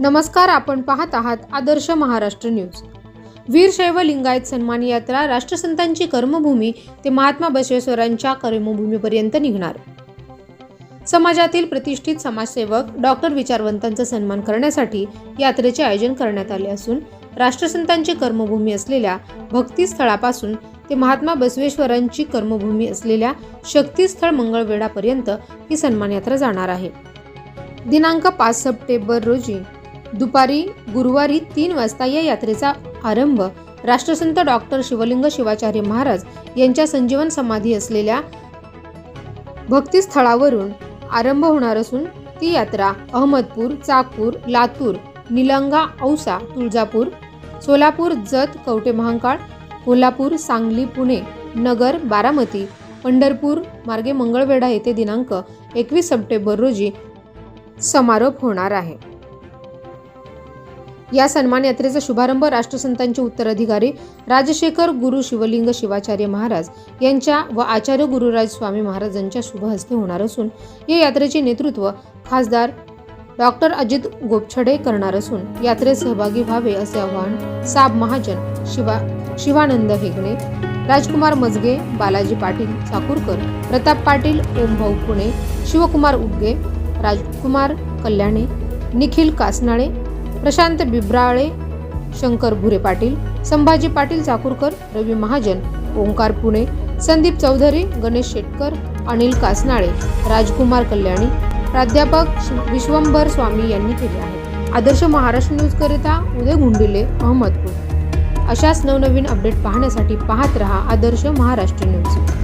नमस्कार आपण पाहत आहात आदर्श महाराष्ट्र न्यूज. वीरशैव लिंगायत सन्मान यात्रा राष्ट्रसंतांची कर्मभूमी ते महात्मा बसवेश्वरांच्या कर्मभूमीपर्यंत निघणार. समाजातील प्रतिष्ठित समाजसेवक डॉक्टर विचारवंतांचा सन्मान करण्यासाठी यात्रेचे आयोजन करण्यात आले असून राष्ट्रसंतांची कर्मभूमी असलेल्या भक्तिस्थळापासून ते महात्मा बसवेश्वरांची कर्मभूमी असलेल्या शक्तीस्थळ मंगळवेढापर्यंत ही सन्मान यात्रा जाणार आहे. दिनांक पाच सप्टेंबर रोजी दुपारी गुरुवारी तीन वाजता या यात्रेचा आरंभ राष्ट्रसंत डॉक्टर शिवलिंग शिवाचार्य महाराज यांच्या संजीवन समाधी असलेल्या भक्तिस्थळावरून आरंभ होणार असून ती यात्रा अहमदपूर चाकूर लातूर निलंगा औसा तुळजापूर सोलापूर जत कवटे महांकाळ कोल्हापूर सांगली पुणे नगर बारामती पंढरपूर मार्गे मंगळवेढा येथे दिनांक एकवीस सप्टेंबर रोजी समारोप होणार आहे. या सन्मान यात्रेचा शुभारंभ राष्ट्रसंतांचे उत्तराधिकारी राजशेखर गुरु शिवलिंग शिवाचार्य महाराज यांच्या व आचार्य गुरुराज स्वामी महाराजांच्या शुभ हस्ते होणार असून या यात्रेचे नेतृत्व खासदार डॉक्टर अजित गोपछडे करणार असून यात्रेत सहभागी व्हावे असे आवाहन साब महाजन शिवा शिवानंद हेगणे राजकुमार मजगे बालाजी पाटील चाकूरकर प्रताप पाटील ओमभाऊ पुणे शिवकुमार उडगे राजकुमार कल्याणे निखिल कासनाळे प्रशांत बिब्राळे शंकर भुरे पाटील संभाजी पाटील चाकूरकर रवी महाजन ओंकार पुणे संदीप चौधरी गणेश शेटकर अनिल कासनाळे राजकुमार कल्याणी प्राध्यापक विश्वंभर स्वामी यांनी केले आहे आदर्श महाराष्ट्र न्यूजकरिता उदय गुंडिले अहमदपूर. अशाच नवनवीन अपडेट पाहण्यासाठी पाहत रहा आदर्श महाराष्ट्र न्यूज.